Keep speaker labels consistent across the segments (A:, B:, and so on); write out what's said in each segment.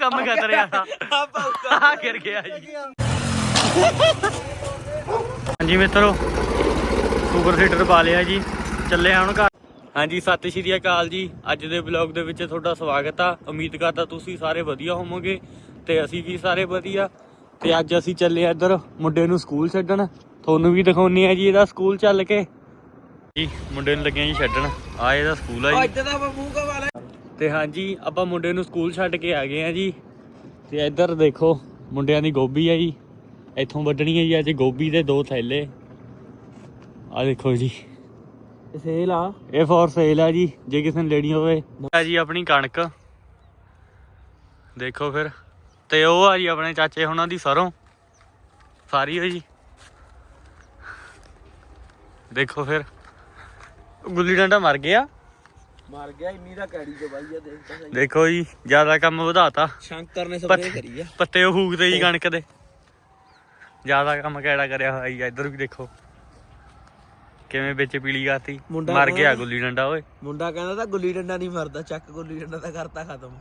A: ਕੰਮ ਕਰ ਰਿਹਾ ਆ
B: ਆ ਪਾਉਗਾ
A: ਆ ਗਿਰ ਗਿਆ ਜੀ। ਹਾਂਜੀ ਮਿੱਤਰੋ ਸੁਪਰ ਸੀਟਰ ਪਾ ਲਿਆ ਜੀ। ਚੱਲੇ ਆ ਹੁਣ ਘਰ। ਹਾਂਜੀ ਸਤਿ ਸ਼੍ਰੀ ਅਕਾਲ ਜੀ। ਅੱਜ ਦੇ ਵਲੌਗ ਦੇ ਵਿੱਚ ਤੁਹਾਡਾ ਸਵਾਗਤ ਆ। ਉਮੀਦ ਕਰਦਾ ਤੁਸੀਂ ਸਾਰੇ ਵਧੀਆ ਹੋਵੋਗੇ ਤੇ ਅਸੀਂ ਵੀ ਸਾਰੇ ਵਧੀਆ। ਤੇ ਅੱਜ ਅਸੀਂ ਚੱਲੇ ਆ ਇੱਧਰ ਮੁੰਡੇ ਨੂੰ ਸਕੂਲ ਛੱਡਣ। ਤੁਹਾਨੂੰ ਵੀ ਦਿਖਾਉਣੀ ਆ ਜੀ ਇਹਦਾ ਸਕੂਲ ਚੱਲ ਕੇ। ਜੀ ਮੁੰਡੇ ਨੂੰ ਲੱਗਿਆ ਜੀ ਛੱਡਣ। ਆ ਇਹਦਾ ਸਕੂਲ ਆ ਜੀ।
B: ਅੱਜ ਦਾ ਮੂੰਹ
A: ਤੇ ਹਾਂਜੀ ਆਪਾਂ ਮੁੰਡੇ ਨੂੰ ਸਕੂਲ ਛੱਡ ਕੇ ਆ ਗਏ ਆ ਜੀ। ਤੇ ਇੱਧਰ ਦੇਖੋ ਮੁੰਡਿਆਂ ਦੀ ਗੋਭੀ ਆ ਜੀ। ਇੱਥੋਂ ਵੱਢਣੀ ਹੈ ਜੀ ਅੱਜ ਗੋਭੀ ਦੇ ਦੋ ਥੈਲੇ। ਆ ਦੇਖੋ ਜੀ।
B: ਸੇਲ ਆ।
A: ਇਹ ਫੋਰ ਸੇਲ ਆ ਜੀ ਜੇ ਕਿਸੇ ਨੇ ਲੈਣੀ ਹੋਵੇ। ਆ ਜੀ ਆਪਣੀ ਕਣਕ। ਦੇਖੋ ਫਿਰ। ਤੇ ਉਹ ਆ ਜੀ ਆਪਣੇ ਚਾਚੇ ਹੁਣਾਂ ਦੀ ਸਰੋਂ। ਸਾਰੀ ਹੋ ਜੀ। ਦੇਖੋ ਫਿਰ। ਗੁੱਲੀ ਡੰਡਾ ਮਰ ਗਿਆ।
B: ਮਰ ਗਿਆ ਇੰਨੀ ਦਾ ਕੈੜੀ ਜੋ ਬਾਈ ਆ ਦੇਖ ਤਾਂ ਸਹੀ।
A: ਦੇਖੋ ਜੀ ਜ਼ਿਆਦਾ ਕੰਮ ਵਧਾਤਾ।
B: ਸ਼ੰਕਰ ਨੇ
A: ਪੱਤ-
B: ਸਪਰੇ ਕਰੀ ਆ।
A: ਪੱਤੇ ਉਹ ਫੂਕਦੇ ਜੀ ਕਣਕ ਦੇ। ਜ਼ਿਆਦਾ ਕੰਮ ਕਿਹੜਾ ਕਰਿਆ ਹੋਇਆ ਜੀ ਇੱਧਰ ਵੀ ਦੇਖੋ। ਕਿਵੇਂ ਵਿੱਚ ਪੀਲੀ ਗਾਤੀ ਮਰ ਗਿਆ? ਗੁੱਲੀ ਡੰਡਾ ਓਏ।
B: ਮੁੰਡਾ ਕਹਿੰਦਾ ਤਾਂ ਗੁੱਲੀ ਡੰਡਾ ਨਹੀਂ ਮਰਦਾ ਚੱਕ ਗੁੱਲੀ ਡੰਡਾ ਤਾਂ ਕਰਤਾ ਖਤਮ।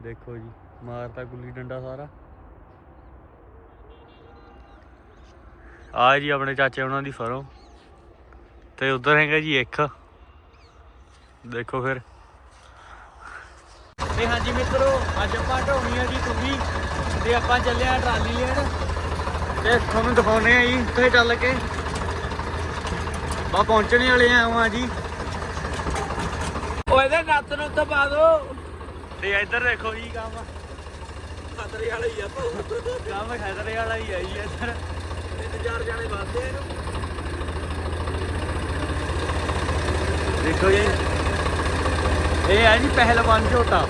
A: ਦੇਖੋ ਜੀ ਮਾਰਤਾ ਗੁੱਲੀ ਡੰਡਾ ਸਾਰਾ। ਆ ਜੀ ਆਪਣੇ ਚਾਚੇ ਉਹਨਾਂ ਦੀ ਫਰੋਂ। ਤੇ ਉਧਰ ਹੈਗਾ ਜੀ ਇੱਕ। ਦੇਖੋ ਫਿਰ। ਤੇ ਹਾਂਜੀ ਮਿੱਤਰੋ ਅੱਜ ਆਪਾਂ ਢਾਉਣੀ ਆ ਜੀ ਤੁੰਗੀ ਤੇ ਆਪਾਂ ਚੱਲੇ ਆ ਟਰਾਲੀ ਲੈਣ। ਤੇ ਤੁਹਾਨੂੰ ਦਿਖਾਉਣੇ ਆ ਜੀ ਤੇ ਚੱਲ ਕੇ। ਬਾ ਪਹੁੰਚਣੇ ਵਾਲੇ ਆ ਆ ਜੀ।
B: ਓਏ ਇਹਦੇ ਨੱਤ ਨੂੰ ਤਾਂ ਪਾ ਦੋ।
A: ਤੇ ਇੱਧਰ ਦੇਖੋ ਜੀ ਕੰਮ।
B: ਖਤਰੇ ਵਾਲੇ ਹੀ ਆ ਭਾਉ
A: ਕੰਮ ਖਤਰੇ ਵਾਲਾ ਹੀ ਆ ਜੀ ਇੱਧਰ।
B: ਤਿੰਨ ਚਾਰ ਜਾਣੇ ਵੱਧਦੇ ਇਹਨੂੰ।
A: ਦੇਖੋ ਜੀ। ਇਹ ਹੈ ਜੀ ਪਹਿਲਵਾਨ ਝੋਟਾ।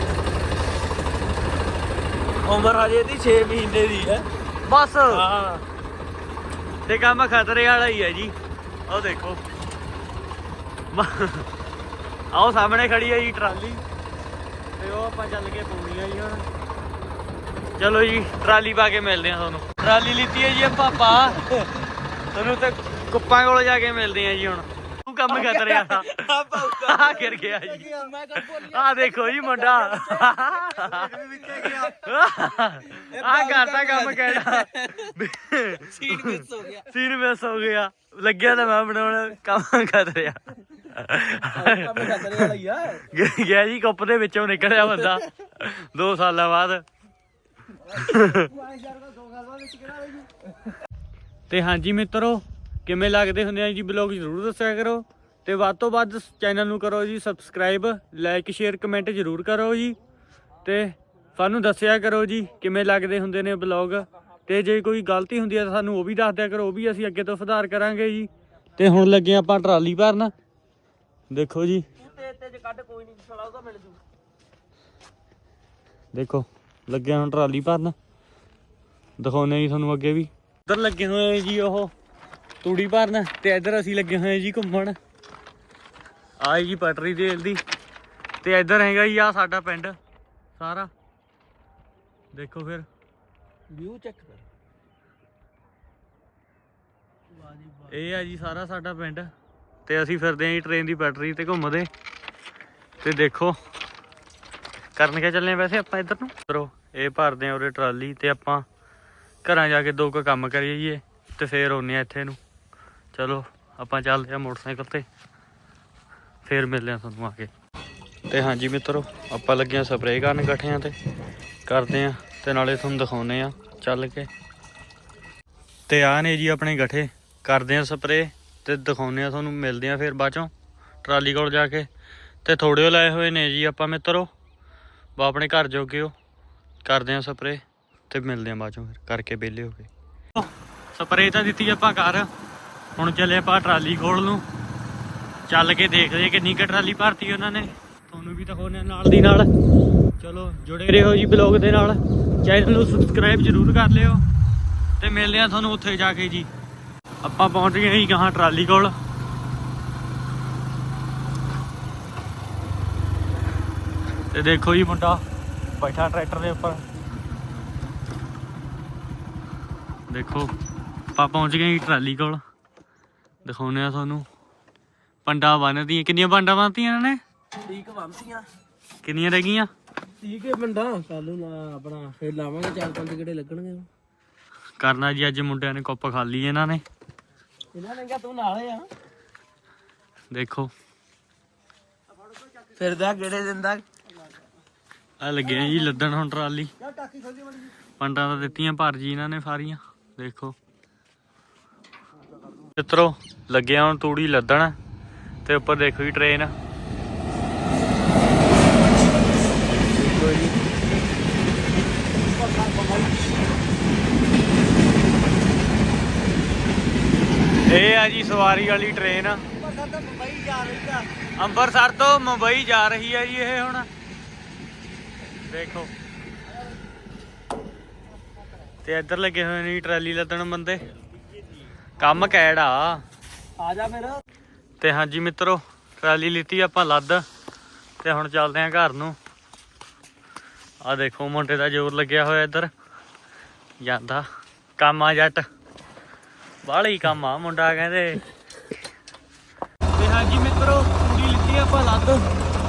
B: ਉਮਰ ਹਜੇ ਇਹਦੀ 6 ਮਹੀਨੇ ਦੀ ਹੈ।
A: ਬਸ।
B: ਹਾਂ।
A: ਤੇ ਕੰਮ ਖਤਰੇ ਵਾਲਾ ਹੀ ਹੈ ਜੀ। ਉਹ ਦੇਖੋ। ਆਓ ਸਾਹਮਣੇ ਖੜੀ ਹੈ ਜੀ ਟਰਾਲੀ। ਤੇ ਉਹ ਆਪਾਂ ਚੱਲ ਕੇ ਪਾਉਣੀ ਆ ਜੀ ਹੁਣ। ਚਲੋ ਜੀ ਟਰਾਲੀ ਪਾ ਕੇ ਮਿਲਦੇ ਆ ਤੁਹਾਨੂੰ। ਟਰਾਲੀ ਲਿੱਤੀ ਹੈ ਜੀ ਆਪਾਂ ਪਾ ਤੁਹਾਨੂੰ ਤੇ ਕੁੱਪਾਂ ਕੋਲ ਜਾ ਕੇ ਮਿਲਦੇ ਆ ਜੀ ਹੁਣ। ਕੰਮ ਖਤਰੇ ਵਾਲਾ
B: ਆ
A: ਆ ਗਿਰ ਗਿਆ ਜੀ।
B: ਮੈਂ ਕਦ ਬੋਲੀ
A: ਆ ਦੇਖੋ ਜੀ ਮੁੰਡਾ। ਆ ਕਰਤਾ ਕੰਮ ਕਿਹੜਾ
B: ਸੀਨ ਮਿਸ ਹੋ ਗਿਆ।
A: ਸੀਨ ਮਿਸ ਹੋ ਗਿਆ। ਲੱਗਿਆ ਤਾਂ ਮੈਂ ਬਣਾਉਣ ਕੰਮ ਕਰ ਰਿਹਾ।
B: ਕੰਮ ਆ।
A: ਗਿਆ ਜੀ ਕੁੱਪ ਦੇ ਵਿੱਚੋਂ ਨਿਕਲਿਆ ਬੰਦਾ। 2 ਸਾਲਾਂ ਬਾਅਦ। ਤੇ ਹਾਂਜੀ ਮਿੱਤਰੋ ਕਿਵੇਂ ਲੱਗਦੇ ਹੁੰਦੇ ਆ ਜੀ ਬਲੌਗ ਜਰੂਰ ਦੱਸਿਆ ਕਰੋ। ਤੇ ਵੱਧ ਤੋਂ ਵੱਧ ਚੈਨਲ ਨੂੰ ਕਰੋ ਜੀ ਸਬਸਕ੍ਰਾਈਬ ਲਾਈਕ ਸ਼ੇਅਰ ਕਮੈਂਟ ਜਰੂਰ ਕਰੋ ਜੀ। ਤੇ ਸਾਨੂੰ ਦੱਸਿਆ ਕਰੋ ਜੀ ਕਿਵੇਂ ਲੱਗਦੇ ਹੁੰਦੇ ਨੇ ਬਲੌਗ ਤੇ ਜੇ ਕੋਈ ਗਲਤੀ ਹੁੰਦੀ ਹੈ ਤਾਂ ਸਾਨੂੰ ਉਹ ਵੀ ਦੱਸ ਦਿਆ ਕਰੋ, ਉਹ ਵੀ ਅਸੀਂ ਅੱਗੇ ਤੋਂ ਸੁਧਾਰ ਕਰਾਂਗੇ ਜੀ। ਤੇ ਹੁਣ ਲੱਗੇ ਆਪਾਂ ਟਰਾਲੀ ਭਰਨ। ਦੇਖੋ ਜੀ। ਦੇਖੋ, ਲੱਗੇ ਹੁਣ ਟਰਾਲੀ ਭਰਨ। ਦਿਖਾਉਨੇ ਜੀ ਤੁਹਾਨੂੰ ਅੱਗੇ ਵੀ। ਇੱਧਰ ਲੱਗੇ ਹੋਏ ਆ ਜੀ ਉਹ। ਤੂੜੀ ਭਰਨ ਤੇ ਇੱਧਰ ਅਸੀਂ ਲੱਗੇ ਹੋਏ ਆ ਜੀ ਘੁੰਮਣ। ਆਈ ਜੀ ਪਟਰੀ ਦੇਲ ਦੀ। ਤੇ ਇੱਧਰ ਹੈਗਾ ਜੀ ਆ ਸਾਡਾ ਪਿੰਡ ਸਾਰਾ। ਦੇਖੋ ਫਿਰ।
B: ਵਿਊ ਚੈੱਕ ਕਰ। ਵਾਹ ਜੀ ਵਾਹ
A: ਇਹ ਆ ਜੀ ਸਾਰਾ ਸਾਡਾ ਪਿੰਡ। ਤੇ ਅਸੀਂ ਫਿਰਦੇ ਆਂ ਜੀ ਟ੍ਰੇਨ ਦੀ ਪਟਰੀ ਤੇ ਘੁੰਮਦੇ। ਤੇ ਦੇਖੋ। ਕਰਨ ਕੇ ਚੱਲੇ ਆਂ ਵੈਸੇ ਆਪਾਂ ਇੱਧਰ ਨੂੰ? ਕਰੋ ਇਹ ਭਰਦੇ ਆ ਉਰੇ ਟਰਾਲੀ ਤੇ ਆਪਾਂ ਘਰਾਂ ਜਾ ਕੇ ਦੋ ਕੁ ਕੰਮ ਕਰੀਏ ਤੇ ਫੇਰ ਆਉਨੇ ਆ ਇੱਥੇ ਨੂੰ। ਚਲੋ, ਆਪਾਂ ਚੱਲਦੇ ਆ ਮੋਟਰਸਾਈਕਲ ਤੇ। ਫੇਰ ਮਿਲਦੇ ਆ ਤੁਹਾਨੂੰ ਆ ਕੇ। ਤੇ ਹਾਂਜੀ ਮਿੱਤਰੋ, ਆਪਾਂ ਲੱਗੇ ਆ ਸਪਰੇਅ ਕਰਨ ਇਕੱਠਿਆਂ ਤੇ। ਕਰਦੇ ਆ ਤੇ ਨਾਲੇ ਤੁਹਾਨੂੰ ਦਿਖਾਉਨੇ ਆ ਚੱਲ ਕੇ। ਤੇ ਆ ਨੇ ਜੀ ਆਪਣੇ ਗੱਠੇ ਕਰਦੇ ਆ ਸਪਰੇਅ ਤੇ ਦਿਖਾਉਨੇ ਆ ਤੁਹਾਨੂੰ, ਮਿਲਦੇ ਆ ਫਿਰ ਬਾਅਦ ਚੋਂ ਟਰਾਲੀ ਕੋਲ ਜਾ ਕੇ। ਤੇ ਥੋੜੇ ਲਾਏ ਹੋਏ ਨੇ ਜੀ ਆਪਾਂ ਮਿੱਤਰੋ। ਬਾ ਆਪਣੇ ਘਰ ਜੋਗੇ ਹੋ। ਕਰਦੇ ਆ ਸਪਰੇਅ ਤੇ ਮਿਲਦੇ ਆ ਬਾਅਦ ਚੋਂ ਫਿਰ, ਕਰਕੇ ਵਿਹਲੇ ਹੋ ਕੇ। ਸਪਰੇਅ ਤਾਂ ਦਿੱਤੀ ਆਪਾਂ ਕਰ ਹੁਣ ਚੱਲੇ ਆਪਾਂ ਟਰਾਲੀ ਕੋਲ ਨੂੰ। ਚੱਲ ਕੇ ਦੇਖਦੇ ਕਿੰਨੀ ਕੁ ਟਰਾਲੀ ਭਰਤੀ ਉਹਨਾਂ ਨੇ। ਤੁਹਾਨੂੰ ਵੀ ਦਿਖਾਉਨੇ ਆ ਨਾਲ ਦੀ ਨਾਲ। ਚਲੋ, ਜੁੜੇ ਰਹੋ ਜੀ ਬਲੌਗ ਦੇ ਨਾਲ। ਚੈਨਲ ਨੂੰ ਸਬਸਕ੍ਰਾਈਬ ਜ਼ਰੂਰ ਕਰ ਲਿਓ। ਤੇ ਮਿਲਦੇ ਆ ਤੁਹਾਨੂੰ ਉੱਥੇ ਜਾ ਕੇ ਜੀ। ਆਪਾਂ ਪਹੁੰਚ ਗਏ ਜੀ ਕਹਾਂ ਟਰਾਲੀ ਕੋਲ। ਤੇ ਦੇਖੋ ਜੀ ਮੁੰਡਾ ਬੈਠਾ ਟਰੈਕਟਰ ਦੇ ਉੱਪਰ। ਦੇਖੋ, ਆਪਾਂ ਪਹੁੰਚ ਗਏ ਜੀ ਟਰਾਲੀ ਕੋਲ। ਦਿਖਾਉਨੇ ਆ ਤੁਹਾਨੂੰ। ਪੰਡਾ ਬੰਨਦੀਆਂ ਕਿੰਨੀਆਂ ਪੰਡਾ ਬੰਨਤੀਆਂ ਇਹਨਾਂ ਨੇ?
B: ਠੀਕ
A: ਕਿੰਨੀਆਂ ਰਹਿ ਗਈਆਂ?
B: 30 ਕੇ ਪਿੰਡਾਂ ਕੱਲ ਨੂੰ ਨਾ ਆਪਣਾ ਫੇਰ ਲਾਵਾਂਗੇ ਚਾਰ ਪੰਜ ਕਿਹੜੇ ਲੱਗਣਗੇ।
A: ਕਰਨਾ ਜੀ ਅੱਜ ਮੁੰਡਿਆਂ ਨੇ ਕੁੱਪ ਖਾਲੀ ਇਹਨਾਂ ਨੇ।
B: ਇਹਨਾਂ ਨੇ ਕਿਹਾ ਤੂੰ ਨਾਲੇ ਆ।
A: ਦੇਖੋ।
B: ਫਿਰਦਾ ਕਿਹੜੇ ਦਿੰਦਾ।
A: ਆ ਲੱਗਿਆ ਜੀ ਲੱਦਣ ਹੁਣ ਟਰਾਲੀ। ਪੰਡਾਂ ਤਾਂ ਦਿੱਤੀਆਂ ਭਰ ਜੀ ਇਹਨਾਂ ਨੇ ਸਾਰੀਆਂ। ਦੇਖੋ। ਮਿੱਤਰੋ, ਲੱਗਿਆ ਹੁਣ ਤੂੜੀ ਲੱਦਣ ਤੇ ਉੱਪਰ ਦੇਖੋ ਜੀ ਟ੍ਰੇਨ ਇਹ ਆ ਜੀ ਸਵਾਰੀ ਵਾਲੀ ਟ੍ਰੇਨ
B: ਮੁੰਬਈ ਜਾ
A: ਅੰਮ੍ਰਿਤਸਰ ਤੋਂ ਮੁੰਬਈ ਜਾ ਰਹੀ ਹੈ ਜੀ ਇਹ ਹੁਣ। ਦੇਖੋ। ਤੇ ਇੱਧਰ ਲੱਗੇ ਹੋਏ ਨੇ ਟਰਾਲੀ ਲੱਦਣ ਬੰਦੇ। ਕੰਮ ਕੈੜਾ
B: ਆ। ਜਾ ਫਿਰ।
A: ਤੇ ਹਾਂਜੀ ਮਿੱਤਰੋ ਟਰਾਲੀ ਲਿੱਤੀ ਆਪਾਂ ਲੱਦ ਤੇ ਹੁਣ ਚੱਲਦੇ ਆਂ ਘਰ ਨੂੰ। ਆ ਦੇਖੋ ਮੁੰਡੇ ਦਾ ਜ਼ੋਰ ਲੱਗਿਆ ਹੋਇਆ ਇੱਧਰ। ਜਾਂਦਾ। ਕੰਮ ਆ ਜੱਟ। ਬਾਹਲਾ ਕੰਮ ਆ ਮੁੰਡਾ ਕਹਿੰਦੇ। ਤੇ ਹਾਂਜੀ ਮਿੱਤਰੋ ਕੁੜੀ ਲਿੱਤੀ ਆਪਾਂ ਲੱਦ।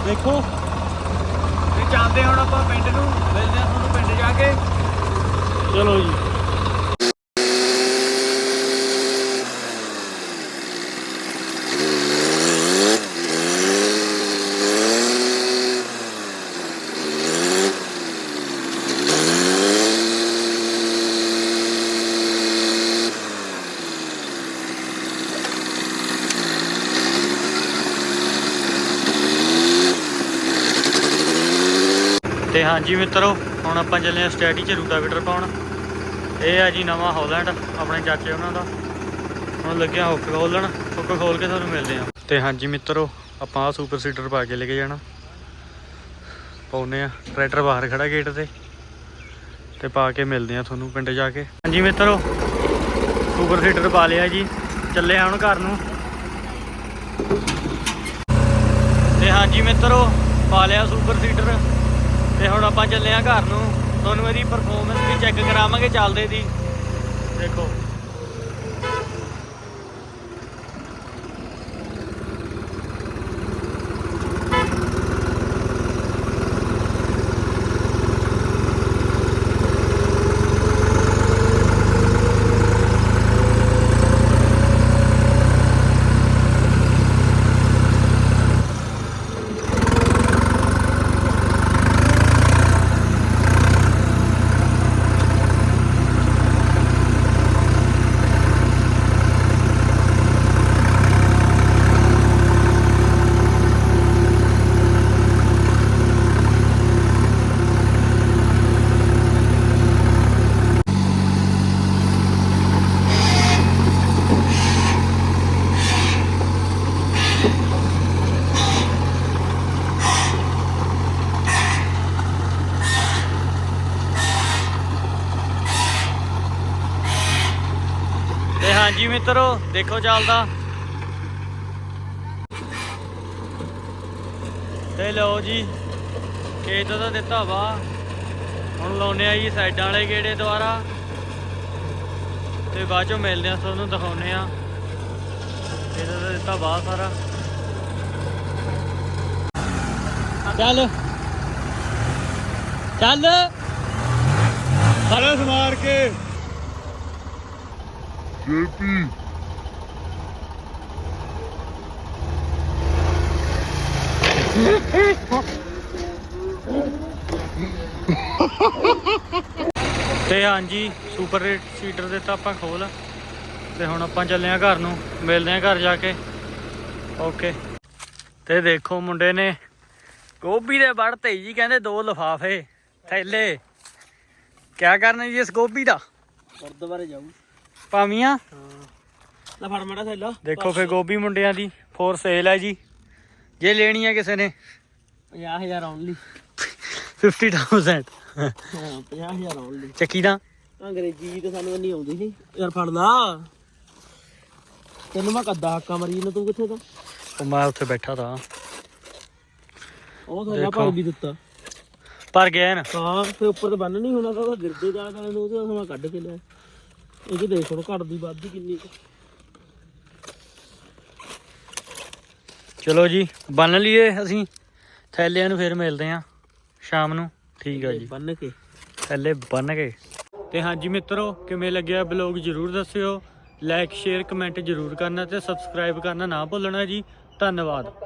A: ਦੇਖੋ। ਤੇ ਜਾਂਦੇ ਹੁਣ ਆਪਾਂ ਪਿੰਡ ਨੂੰ। ਮਿਲਦੇ ਆ ਤੁਹਾਨੂੰ ਪਿੰਡ ਜਾ ਕੇ। ਚਲੋ ਜੀ। ਤੇ ਹਾਂਜੀ ਮਿੱਤਰੋ, ਹੁਣ ਆਪਾਂ ਚੱਲੇ ਆ ਸਟੈਡੀ ਚ ਰੂਟਾਵੀਟਰ ਪਾਉਣ। ਇਹ ਆ ਜੀ ਨਵਾਂ ਹਾਲੈਂਡ, ਆਪਣੇ ਚਾਚੇ ਉਹਨਾਂ ਦਾ। ਹੁਣ ਲੱਗਿਆ ਹੁੱਕ ਖੋਲਣ, ਹੁੱਕ ਖੋਲ ਕੇ ਤੁਹਾਨੂੰ ਮਿਲਦੇ ਆ ਤੇ ਹਾਂਜੀ ਮਿੱਤਰੋ, ਆਪਾਂ ਆ ਸੁਪਰ ਸੀਡਰ ਪਾ ਕੇ ਲੈ ਕੇ ਜਾਣਾ। ਪਾਉਨੇ ਆ ਟਰੈਕਟਰ ਬਾਹਰ ਖੜਾ ਗੇਟ ਤੇ। ਤੇ ਪਾ ਕੇ ਮਿਲਦੇ ਆ ਤੁਹਾਨੂੰ ਪਿੰਡ ਜਾ ਕੇ। ਹਾਂਜੀ ਮਿੱਤਰੋ ਸੁਪਰ ਸੀਡਰ ਪਾ ਲਿਆ ਜੀ। ਚੱਲੇ ਆ ਹੁਣ ਘਰ ਨੂੰ। ਤੇ ਹਾਂਜੀ ਮਿੱਤਰੋ, ਪਾ ਲਿਆ ਸੁਪਰ ਸੀਡਰ ਤੇ ਹੁਣ ਆਪਾਂ ਚੱਲੇ ਆ ਘਰ ਨੂੰ। ਤੁਹਾਨੂੰ ਇਹਦੀ ਪਰਫਾਰਮੈਂਸ ਵੀ ਚੈੱਕ ਕਰਾਵਾਂਗੇ ਚੱਲਦੇ ਦੀ। ਦੇਖੋ। ਹਾਂਜੀ ਮਿੱਤਰੋ ਦੇਖੋ ਚੱਲਦਾ। ਤੇ ਲਓ ਜੀ, ਖੇਤ ਦਾ ਦਿੱਤਾ ਵਾ। ਹੁਣ ਲਾਉਨੇ ਆ ਜੀ ਸਾਈਡਾਂ ਵਾਲੇ ਗੇੜੇ ਦੁਆਰਾ। ਤੇ ਬਾਅਦ ਚੋਂ ਮਿਲਦੇ ਆ, ਤੁਹਾਨੂੰ ਦਿਖਾਉਨੇ ਆ। ਇਹਦਾ ਤਾਂ ਦਿੱਤਾ ਵਾ ਸਾਰਾ। ਚੱਲ। ਚੱਲ। ਸਾਰਾ ਸਮਾਰ ਕੇ।
C: JP.
A: ਤੇ ਹਾਂਜੀ ਸੁਪਰ ਸੀਟਰ ਦਿੱਤਾ ਆਪਾਂ ਖੋਲ। ਤੇ ਹੁਣ ਆਪਾਂ ਚੱਲੇ ਆ ਘਰ ਨੂੰ ਮਿਲਦੇ ਆ ਘਰ ਜਾ ਕੇ। ਓਕੇ ਤੇ ਦੇਖੋ ਮੁੰਡੇ ਨੇ ਗੋਭੀ ਦੇ ਵੜ ਤੇ ਜੀ ਕਹਿੰਦੇ ਦੋ ਲਫਾਫੇ ਥੈਲੇ। ਕਿਆ ਕਰਨਾ ਜੀ ਇਸ ਗੋਭੀ ਦਾ?
B: ਗੁਰਦੁਆਰੇ ਜਾਊ।
A: ਪਾਵੀਆਂ।
B: ਲੈ ਫੜ ਮੜਾ ਥੈਲਾ।
A: ਦੇਖੋ ਫੇ ਗੋਭੀ ਮੁੰਡਿਆਂ ਦੀ ਫੋਰ ਸੇਲ ਹੈ ਜੀ। ਜੇ ਲੈਣੀ ਹੈ ਕਿਸੇ ਨੇ।
B: 50000 ਓਨਲੀ
A: 50000
B: ਹਾਂ 50000 ਓਨਲੀ
A: ਚੱਕੀ ਦਾ
B: ਅੰਗਰੇਜ਼ੀ ਤਾਂ ਸਾਨੂੰ ਨਹੀਂ ਆਉਂਦੀ ਸੀ। ਯਾਰ ਫੜ ਲਾ। ਤੈਨੂੰ ਮੈਂ ਕੱਦਾ ਹੱਕਾ ਮਰੀ ਨੂੰ ਤੂੰ ਕਿੱਥੇ ਤੋਂ
A: ਉਹ ਮੈਂ ਉੱਥੇ ਬੈਠਾ ਤਾਂ।
B: ਉਹ
A: ਦੇਖੋ।
B: ਭਰ ਵੀ ਦਿੱਤਾ।
A: ਪਰ ਗਿਆ ਨਾ।
B: ਹਾਂ ਤੇ ਉੱਪਰ ਤੇ ਬੰਨ ਨਹੀਂ ਹੋਣਾ ਤਾਂ ਉਹਦਾ ਗਿਰਦੇ ਜਾ ਤਾਂ ਉਹਦੇ ਤੋਂ ਮੈਂ ਕੱਢ ਕੇ ਲਿਆ। ਇਹ ਜੀ ਦੇਖ ਹੁਣ ਘਟਦੀ ਵੱਧਦੀ ਕਿੰਨੀ ਕੁ।
A: ਚਲੋ ਜੀ ਬੰਨ ਲਈਏ ਅਸੀਂ। ਥੈਲਿਆਂ ਨੂੰ ਫਿਰ ਮਿਲਦੇ ਆਂ ਸ਼ਾਮ ਨੂੰ। ਠੀਕ ਆ ਜੀ।
B: ਬੰਨ ਕੇ।
A: ਥੱਲੇ ਬੰਨ ਕੇ। ਤੇ ਹਾਂਜੀ ਮਿੱਤਰੋ ਕਿਵੇਂ ਲੱਗਿਆ ਬਲੌਗ ਜਰੂਰ ਦੱਸਿਓ। ਲਾਈਕ ਸ਼ੇਅਰ ਕਮੈਂਟ ਜਰੂਰ ਕਰਨਾ ਤੇ ਸਬਸਕ੍ਰਾਈਬ ਕਰਨਾ ਨਾ ਭੁੱਲਣਾ ਜੀ। ਧੰਨਵਾਦ।